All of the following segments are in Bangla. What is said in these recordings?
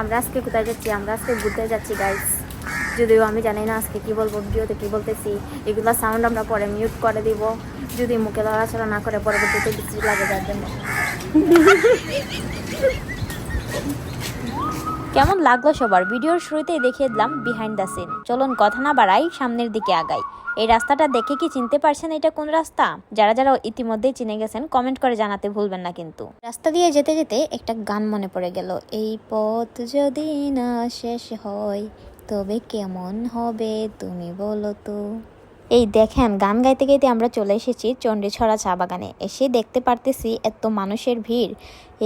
আমরা আজকে কোথায় যাচ্ছি? আমরা আজকে ঘুরতে যাচ্ছি গাইজ যদিও আমি জানি না আজকে কী বলব, ভিডিওতে কী বলতেছি। এগুলো সাউন্ড আমরা পরে মিউট করে দিব। যদি মুখে লড়াচড়া না করে, পরবর্তীতে কিছু লাগে যার জন্য কেমন লাগল সবার? ভিডিওর শুরুতেই দেখিয়ে দিলাম বিহাইন্ড দ্য সিন চলুন কথা না বাড়াই, সামনের দিকে আগাই। এই রাস্তাটা দেখে কি চিনতে পারছেন এটা কোন রাস্তা? যারা যারা ইতিমধ্যেই চিনে গেছেন কমেন্ট করে জানাতে ভুলবেন না কিন্তু। রাস্তা দিয়ে যেতে যেতে একটা গান মনে পড়ে গেল। এই পথ যদি না শেষ হয়, তবে কেমন হবে তুমি বলো তো? এই দেখেন, গান গাইতে গাইতে আমরা চলে এসেছি চণ্ডীছড়া চা বাগানে। এসে দেখতে পারতেছি এত মানুষের ভিড়।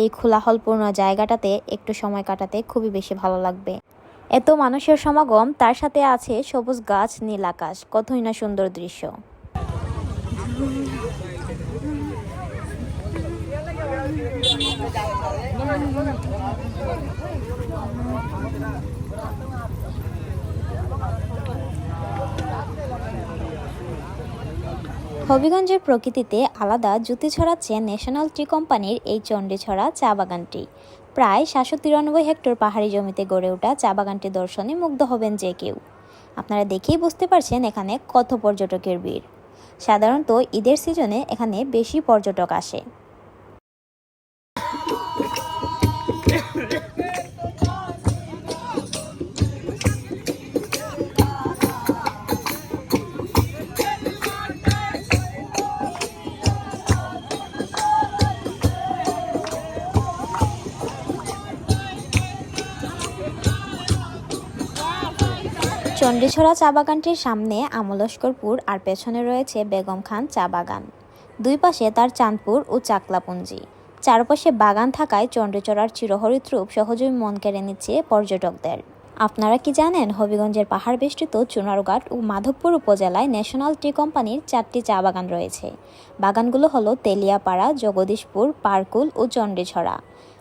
এই খোলাহলপূর্ণ জায়গাটাতে একটু সময় কাটাতে খুবই বেশি ভালো লাগবে। এত মানুষের সমাগম, তার সাথে আছে সবুজ গাছ, নীল আকাশ। কতই না সুন্দর দৃশ্য। হবিগঞ্জের প্রকৃতিতে আলাদা জুতি ছড়াচ্ছে ন্যাশনাল ট্রি কোম্পানির এই চণ্ডীছড়া চা বাগানটি। প্রায় সাতশো তিরানব্বই হেক্টর পাহাড়ি জমিতে গড়ে ওঠা চা বাগানটি দর্শনে মুগ্ধ হবেন যে কেউ। আপনারা দেখেই বুঝতে পারছেন এখানে কত পর্যটকের ভিড়। সাধারণত ঈদের সিজনে এখানে বেশি পর্যটক আসে। চণ্ডীছড়া চা বাগানটির সামনে আমলস্করপুর আর পেছনে রয়েছে বেগম খান চা বাগান। দুই পাশে তার চাঁদপুর ও চাকলাপুঞ্জি। চারপাশে বাগান থাকায় চণ্ডীচড়ার চিরহরিত রূপ সহজেই মন কেড়ে নিচ্ছে পর্যটকদের। আপনারা কি জানেন, হবিগঞ্জের পাহাড় বেষ্টিত চুনারঘাট ও মাধবপুর উপজেলায় ন্যাশনাল টি কোম্পানির চারটি চা বাগান রয়েছে। বাগানগুলো হলো তেলিয়াপাড়া, জগদীশপুর, পারকুল ও চণ্ডীছড়া।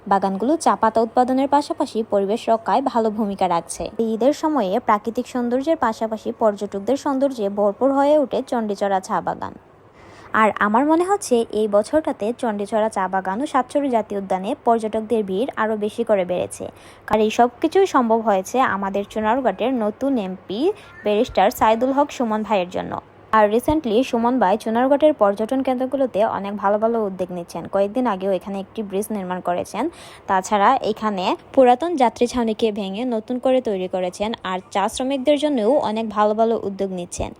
বাগানগুলো চা পাতা উৎপাদনের পাশাপাশি পরিবেশ রক্ষায় ভালো ভূমিকা রাখছে। ঈদের সময়ে প্রাকৃতিক সৌন্দর্যের পাশাপাশি পর্যটকদের সৌন্দর্যে ভরপুর হয়ে ওঠে চণ্ডীচড়া চা বাগান। আর আমার মনে হচ্ছে এই বছরটাতে চণ্ডীচড়া চা বাগান ও সাতচুরি জাতীয় উদ্যানে পর্যটকদের ভিড় আরও বেশি করে বেড়েছে। কারণ এই সব কিছুই সম্ভব হয়েছে আমাদের চুনারঘাটের নতুন এমপি ব্যারিস্টার সাইদুল হক সুমন ভাইয়ের জন্য। আর রিসেন্টলি সুমন ভাই চুনারগড়ের পর্যটন কেন্দ্রগুলোতে অনেক ভালো ভালো উদ্যোগ নিচ্ছেন। কয়েকদিন আগেও এখানে একটি ব্রিজ নির্মাণ করেছেন। তাছাড়া এখানে পুরাতন যাত্রী ছাউনিকে ভেঙে নতুন করে তৈরি করেছেন আর চা শ্রমিকদের জন্যও অনেক ভালো ভালো উদ্যোগ নিচ্ছেন।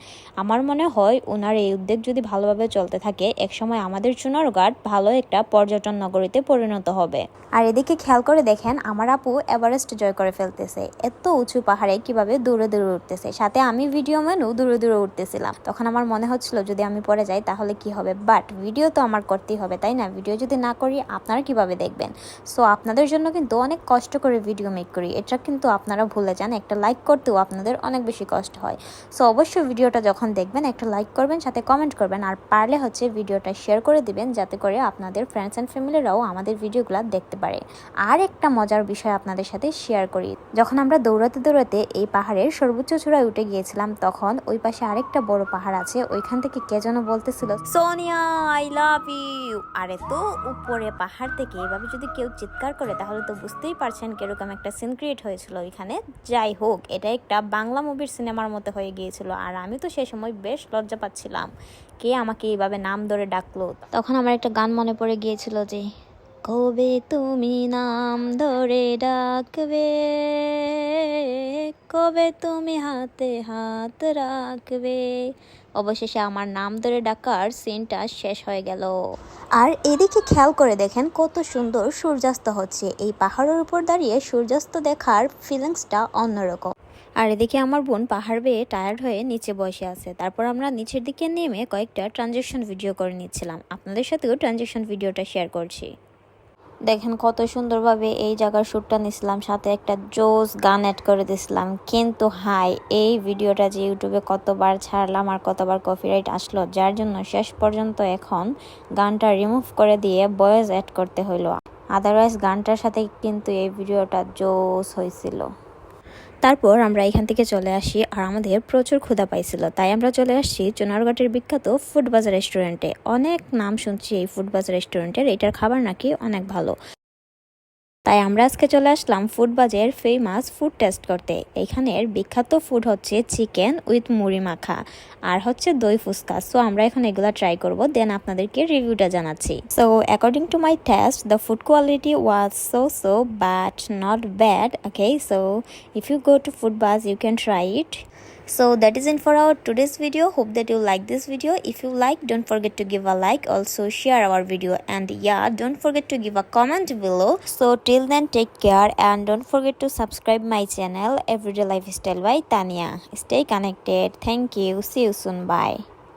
আমার মনে হয় ওনার এই উদ্যোগ যদি ভালোভাবে চলতে থাকে, একসময় আমাদের চুনারঘাট ভালো একটা পর্যটন নগরীতে পরিণত হবে। আর এদিকে খেয়াল করে দেখেন, আমার আপু এভারেস্ট জয় করে ফেলতেছে। এত উঁচু পাহাড়ে কীভাবে দূরে দূরে উঠতেছে। সাথে আমি ভিডিও মেনু দূরে দূরে উঠতেছিলাম। তখন আমার মনে হচ্ছিল যদি আমি পরে যাই তাহলে কি হবে? বাট ভিডিও তো আমার করতেই হবে, তাই না? ভিডিও যদি না করি আপনারা কীভাবে দেখবেন? সো আপনাদের জন্য কিন্তু অনেক কষ্ট করে ভিডিও মেক করি। এটা কিন্তু আপনারা ভুলে যান, একটা লাইক করতেও আপনাদের অনেক বেশি কষ্ট হয়। সো অবশ্যই ভিডিওটা যখন দেখবেন, একটা লাইক করবেন, সাথে কমেন্ট করবেন, আর পারলে হচ্ছে ভিডিওটা শেয়ার করে দিবেন, যাতে করে আপনাদের ফ্রেন্ডস অ্যান্ড ফ্যামিলিরাও আমাদের ভিডিওগুলো দেখতে পারে। আর একটা মজার বিষয় আপনাদের সাথে শেয়ার করি। যখন আমরা দৌড়াতে দৌড়াতে এই পাহাড়ের সর্বোচ্চ চূড়ায় উঠে গিয়েছিলাম, তখন ওই পাশে আরেকটা বড় পাহাড় আছে, ওইখান থেকে কে যেন বলতেছিল, সোনিয়া আই লাভ ইউ আরে তো উপরে পাহাড় থেকে এভাবে যদি কেউ চিৎকার করে, তাহলে তো বুঝতেই পারছেন কীরকম একটা সিন ক্রিয়েট হয়েছিল ওইখানে। যাই হোক, এটা একটা বাংলা মুভির সিনেমার মতো হয়ে গিয়েছিল, আর আমি তো সে সময় বেশ লজ্জা পাচ্ছিলাম। কে আমাকে এইভাবে নাম ধরে ডাকলো? তখন আমার একটা গান মনে পড়ে গিয়েছিল যে কবে তুমি নাম ধরে ডাকবে? কবে তুমি হাতে হাত রাখবে? অবশেষে আমার নাম ধরে ডাকার সিনটা শেষ হয়ে গেল। আর এদিকে খেয়াল করে দেখেন কত সুন্দর সূর্যাস্ত হচ্ছে। এই পাহাড়ের উপর দাঁড়িয়ে সূর্যাস্ত দেখার ফিলিংসটা অন্যরকম। আর এদিকে আমার বোন পাহাড় বেয়ে টায়ার্ড হয়ে নিচে বসে আছে। তারপর আমরা নিচের দিকে নেমে কয়েকটা ট্রানজেকশন ভিডিও করে নিচ্ছিলাম। আপনাদের সাথেও ট্রানজেকশন ভিডিওটা শেয়ার করছি। দেখেন কত সুন্দরভাবে এই জায়গার শ্যুটটা নিছিলাম, সাথে একটা জোস গান অ্যাড করে দিছিলাম। কিন্তু হাই, এই ভিডিওটা যে ইউটিউবে কতবার ছাড়লাম আর কতবার কপিরাইট আসলো, যার জন্য শেষ পর্যন্ত এখন গানটা রিমুভ করে দিয়ে বয়েজ অ্যাড করতে হইল। আদারওয়াইজ গানটার সাথে কিন্তু এই ভিডিওটা জোস হয়েছিল তারপর আমরা এখান থেকে চলে আসি আর আমাদের প্রচুর ক্ষুধা পাইছিল। তাই আমরা চলে আসছি চুনারঘাটের বিখ্যাত ফুড বাজার রেস্টুরেন্টে। অনেক নাম শুনছি এই ফুড বাজার রেস্টুরেন্টের, এটার খাবার নাকি অনেক ভালো। তাই আমরা আজকে চলে আসলাম ফুড বাজের ফেমাস ফুড টেস্ট করতে। এখানের বিখ্যাত ফুড হচ্ছে চিকেন উইথ মুড়ি মাখা আর হচ্ছে দই ফুচকা। সো আমরা এখন এগুলো ট্রাই করব। দেন আপনাদেরকে রিভিউটা জানাচ্ছি। So according to my taste the food quality was so so but not bad okay so if you go to Food Buzz you can try it. So that is it for our today's video. Hope that you like this video. If you like don't forget to give a like. Also share our video. And yeah don't forget to give a comment below. So till then take care. And don't forget to subscribe my channel everyday lifestyle by tanya stay connected. Thank you. See you soon. Bye